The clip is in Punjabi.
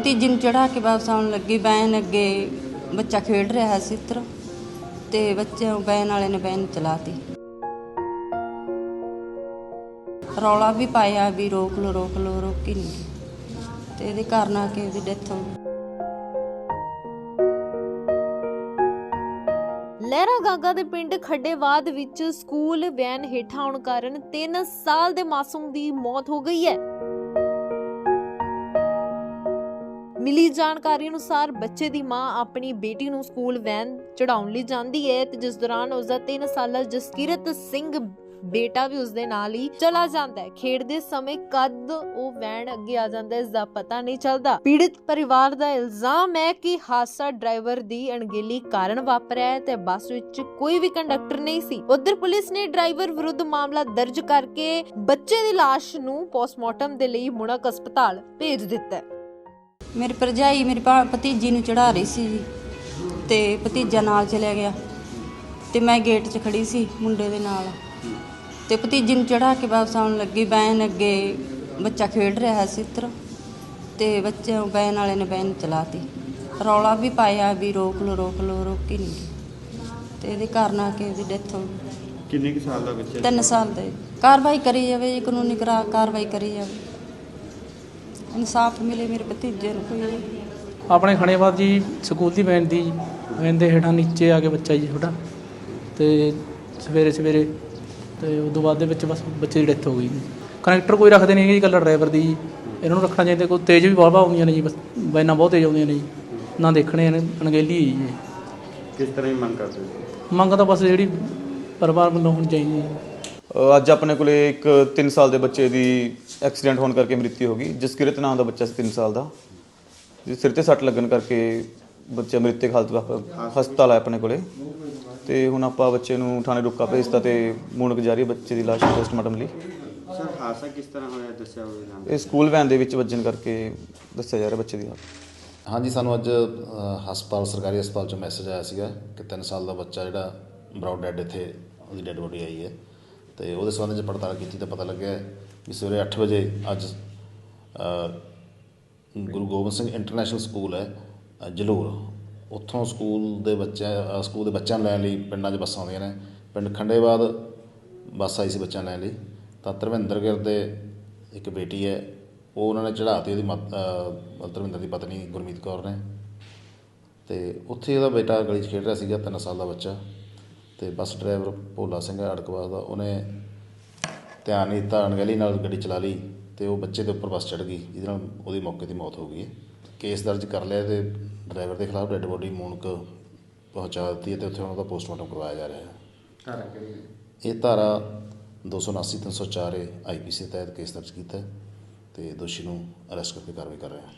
ਭਤੀਜੀ ਨੂੰ ਚੜਾ ਕੇ ਵਾਪਸ ਆਉਣ ਲੱਗੀ ਬੈਨ ਅੱਗੇ ਬੱਚਾ ਖੇਡ ਰਿਹਾ ਸੀ ਇੱਧਰ ਤੇ ਬੱਚੇ ਬੈਨ ਵਾਲੇ ਨੇ ਬੈਨ ਚਲਾਤੀ। ਰੌਲਾ ਵੀ ਪਾਇਆ ਵੀ ਰੋਕ ਲੋ ਰੋਕ ਲੋ ਰੋਕੀ ਨਹੀਂ। ਤੇ ਇਹਦੇ ਕਾਰਨ ਆ ਕੇ ਉਹਦੀ ਡੈਥ ਹੋ ਗਈ। ਲਹਿਰਾ ਗਾਗਾ ਦੇ ਪਿੰਡ ਖੱਡੇਵਾਦ ਵਿੱਚ ਸਕੂਲ ਵੈਨ ਹੇਠਾਂ ਆਉਣ ਕਾਰਨ 3 ਸਾਲ ਦੇ ਮਾਸੂਮ ਦੀ ਮੌਤ ਹੋ ਗਈ ਹੈ। ਮਿਲੀ ਜਾਣਕਾਰੀ ਅਨੁਸਾਰ ਬੱਚੇ ਦੀ ਮਾਂ ਆਪਣੀ ਬੇਟੀ ਨੂੰ ਸਕੂਲ ਵੈਨ ਚੜਾਉਣ ਲਈ ਜਾਂਦੀ ਹੈ ਤੇ ਜਿਸ ਦੌਰਾਨ ਉਸ ਦਾ 3 ਸਾਲਾ ਜਸਕੀਰਤ ਸਿੰਘ ਬੇਟਾ ਵੀ ਉਸ ਦੇ ਨਾਲ ਹੀ ਚਲਾ ਜਾਂਦਾ ਹੈ। ਖੇਡਦੇ ਸਮੇਂ ਕਦ ਉਹ ਵੈਨ ਅੱਗੇ ਆ ਜਾਂਦਾ ਹੈ, ਇਸ ਦਾ ਪਤਾ ਨਹੀਂ ਚੱਲਦਾ। ਪੀੜਿਤ ਪਰਿਵਾਰ ਦਾ ਇਲਜ਼ਾਮ ਹੈ ਕਿ ਹਾਦਸਾ ਡਰਾਈਵਰ ਦੀ ਅਣਗਹਿਲੀ ਕਾਰਨ ਵਾਪਰਿਆ ਹੈ ਤੇ ਬੱਸ ਵਿੱਚ ਕੋਈ ਵੀ ਕੰਡਕਟਰ ਨਹੀਂ ਸੀ। ਉਧਰ ਪੁਲਿਸ ਨੇ ਡਰਾਈਵਰ ਵਿਰੁੱਧ ਮਾਮਲਾ ਦਰਜ ਕਰਕੇ ਬੱਚੇ ਦੀ ਲਾਸ਼ ਨੂੰ ਪੋਸਟਮਾਰਟਮ ਦੇ ਲਈ ਮੁਣਕ ਹਸਪਤਾਲ ਭੇਜ ਦਿੱਤਾ ਹੈ। ਮੇਰੀ ਭਰਜਾਈ ਮੇਰੀ ਭਾ- ਭਤੀਜੀ ਨੂੰ ਚੜਾ ਰਹੀ ਸੀ ਜੀ ਤੇ ਭਤੀਜਾ ਨਾਲ ਚਲਿਆ ਗਿਆ ਤੇ ਮੈਂ ਗੇਟ 'ਚ ਖੜੀ ਸੀ ਮੁੰਡੇ ਦੇ ਨਾਲ। ਤੇ ਭਤੀਜੀ ਨੂੰ ਚੜਾ ਕੇ ਵਾਪਸ ਆਉਣ ਲੱਗੀ ਬੈਨ ਅੱਗੇ ਬੱਚਾ ਖੇਡ ਰਿਹਾ ਸੀ ਇੱਧਰ ਤੇ ਬੱਚੇ ਬੈਨ ਵਾਲੇ ਨੇ ਬੈਨ ਚਲਾਤੀ। ਰੌਲਾ ਵੀ ਪਾਇਆ ਵੀ ਰੋਕ ਲੋ ਰੋਕ ਲੋ ਰੋਕੀ ਨਹੀਂ ਗਈ। ਤੇ ਇਹਦੇ ਕਾਰਨ ਆ ਕੇ ਉਹਦੀ ਡੈਥ ਹੋ ਗਈ। ਕਿੰਨੇ ਕੁ ਸਾਲ ਦਾ ਬੱਚਾ ਤਿੰਨ ਸਾਲ ਦੇ ਕਾਰਵਾਈ ਕਰੀ ਜਾਵੇ ਜੀ ਕਾਨੂੰਨੀ ਕਰਾ ਕਾਰਵਾਈ ਕਰੀ ਜਾਵੇ। ਇਨਸਾਫ ਮਿਲੇ ਮੇਰੇ ਭਤੀਜੇ ਨੂੰ ਕੋਈ। ਆਪਣੇ ਖਣੇਬਾਦ ਜੀ ਸਕੂਲ ਦੀ ਵੈਨ ਦੀ ਵੈਨ ਦੇ ਹੇਠਾਂ ਨੀਚੇ ਆ ਕੇ ਬੱਚਾ ਜੀ ਛੋਟਾ। ਤੇ ਸਵੇਰੇ ਸਵੇਰੇ ਤੇ ਉਦੋਂ ਬਾਅਦ ਦੇ ਵਿੱਚ ਬਸ ਬੱਚੇ ਦੀ ਡੈਥ ਹੋ ਗਈ ਜੀ। ਕਨੈਕਟਰ ਕੋਈ ਰੱਖਦੇ ਨਹੀਂ ਜੀ ਇਕੱਲਾ ਡਰਾਈਵਰ ਦੀ। ਜੀ ਇਹਨਾਂ ਨੂੰ ਰੱਖਣਾ ਚਾਹੀਦਾ ਕੋਈ ਤੇਜ਼ ਵੀ ਬਹੁਤ ਆਉਂਦੀਆਂ ਨੇ ਜੀ ਬਸ ਵੈਨਾਂ ਬਹੁਤ ਤੇਜ਼ ਆਉਂਦੀਆਂ ਨੇ ਜੀ। ਨਾ ਦੇਖਣੇ ਹੈ ਜੀ। ਕਿਸ ਤਰ੍ਹਾਂ ਦੀ ਮੰਗ ਕਰਦੇ ਮੰਗ ਤਾਂ ਬਸ ਜਿਹੜੀ ਪਰਿਵਾਰ ਵੱਲੋਂ ਹੋਣੀ ਚਾਹੀਦੀ ਹੈ। ਅੱਜ ਆਪਣੇ ਕੋਲੇ ਇੱਕ 3 ਸਾਲ ਦੇ ਬੱਚੇ ਦੀ ਐਕਸੀਡੈਂਟ ਹੋਣ ਕਰਕੇ ਮ੍ਰਿਤੂ ਹੋ ਗਈ ਜਸਕਿਰਤ ਨਾਮ ਦਾ ਬੱਚਾ ਸੀ 3 ਸਾਲ ਦਾ। ਜਿਸ ਸਿਰ ਤੇ ਸੱਟ ਲੱਗਣ ਕਰਕੇ ਬੱਚਾ ਮ੍ਰਿਤਕ ਹਾਲਤ ਵਿੱਚ ਹਸਪਤਾਲ ਆਇਆ ਆਪਣੇ ਕੋਲੇ। ਤੇ ਹੁਣ ਆਪਾਂ ਬੱਚੇ ਨੂੰ ਥਾਣੇ ਰੁਕਾ ਭੇਜਤਾ ਤੇ ਮੂਣਕ ਜਾਰੀ ਹੈ ਬੱਚੇ ਦੀ ਲਾਸ਼ ਪੋਸਟਮਾਰਟਮ ਲਈ। ਸਰ ਹਾਦਸਾ ਕਿਸ ਤਰ੍ਹਾਂ ਹੋਇਆ ਦੱਸਿਆ ਹੋਵੇ ਨਾਮ ਇਹ ਸਕੂਲ ਵੈਨ ਦੇ ਵਿੱਚ ਵੱਜਣ ਕਰਕੇ ਦੱਸਿਆ ਜਾ ਰਿਹਾ ਬੱਚੇ ਦੀ ਹਾਲਤ। ਹਾਂਜੀ ਸਾਨੂੰ ਅੱਜ ਹਸਪਤਾਲ ਸਰਕਾਰੀ ਹਸਪਤਾਲ ਚੋਂ ਮੈਸੇਜ ਆਇਆ ਸੀਗਾ ਕਿ 3 ਸਾਲ ਦਾ ਬੱਚਾ ਜਿਹੜਾ ਬਰਾਊਡ ਡੈਡ ਇੱਥੇ ਉਹਦੀ ਡੈਡ ਬੋਡੀ ਆਈ ਹੈ। ਤੇ ਉਹਦੇ ਸੰਬੰਧ ਵਿੱਚ ਪੜਤਾਲ ਕੀਤੀ ਤਾਂ ਪਤਾ ਲੱਗਿਆ ਕਿ ਸਵੇਰੇ 8 ਵਜੇ ਅੱਜ ਗੁਰੂ ਗੋਬਿੰਦ ਸਿੰਘ ਇੰਟਰਨੈਸ਼ਨਲ ਸਕੂਲ ਹੈ ਜਲੂਰ। ਉੱਥੋਂ ਸਕੂਲ ਦੇ ਬੱਚਿਆਂ ਸਕੂਲ ਦੇ ਬੱਚਿਆਂ ਨੂੰ ਲੈਣ ਲਈ ਪਿੰਡਾਂ 'ਚ ਬੱਸਾਂ ਆਉਂਦੀਆਂ ਨੇ। ਪਿੰਡ ਖੰਡੇਬਾਦ ਬੱਸ ਆਈ ਸੀ ਬੱਚਿਆਂ ਲੈਣ ਲਈ। ਤਾਂ ਧਰਮਿੰਦਰ ਗਿਰ ਦੇ ਇੱਕ ਬੇਟੀ ਹੈ, ਉਹ ਉਹਨਾਂ ਨੇ ਚੜਾਤੀ ਉਹਦੀ ਮਤ- ਧਰਮਿੰਦਰ ਦੀ ਪਤਨੀ ਗੁਰਮੀਤ ਕੌਰ ਨੇ। ਤੇ ਉੱਥੇ ਉਹਦਾ ਬੇਟਾ ਗਲੀ 'ਚ ਖੇਡ ਰਿਹਾ ਸੀਗਾ 3 ਸਾਲ ਦਾ ਬੱਚਾ। ਤੇ ਬੱਸ ਡਰਾਈਵਰ ਭੋਲਾ ਸਿੰਘ ਅੜਕਵਾਸ ਦਾ ਉਹਨੇ ਧਿਆਨ ਨਹੀਂ ਦਿੱਤਾ ਅਣਗਹਿਲੀ ਨਾਲ ਗੱਡੀ ਚਲਾ ਲਈ ਤੇ ਉਹ ਬੱਚੇ ਦੇ ਉੱਪਰ ਬੱਸ ਚੜ ਗਈ ਜਿਹਦੇ ਨਾਲ ਉਹਦੀ ਮੌਕੇ ਤੇ ਮੌਤ ਹੋ ਗਈ ਹੈ। ਕੇਸ ਦਰਜ ਕਰ ਲਿਆ ਤੇ ਡਰਾਈਵਰ ਦੇ ਖਿਲਾਫ ਡੈੱਡ ਬੋਡੀ ਮੂਨਕ ਪਹੁੰਚਾ ਦਿੱਤੀ ਹੈ ਤੇ ਉੱਥੇ ਉਹਨਾਂ ਦਾ ਪੋਸਟਮਾਰਟਮ ਕਰਵਾਇਆ ਜਾ ਰਿਹਾ ਹੈ। ਧਾਰਾ ਕਿਹੜੀ ਹੈ? ਇਹ ਧਾਰਾ 279 304 ਆਈਪੀਸੀ ਤਹਿਤ ਕੇਸ ਦਰਜ ਕੀਤਾ ਤੇ ਦੋਸ਼ੀ ਨੂੰ ਅਰੈਸਟ ਕਰਕੇ ਕਾਰਵਾਈ ਕਰ ਰਹੇ ਹਾਂ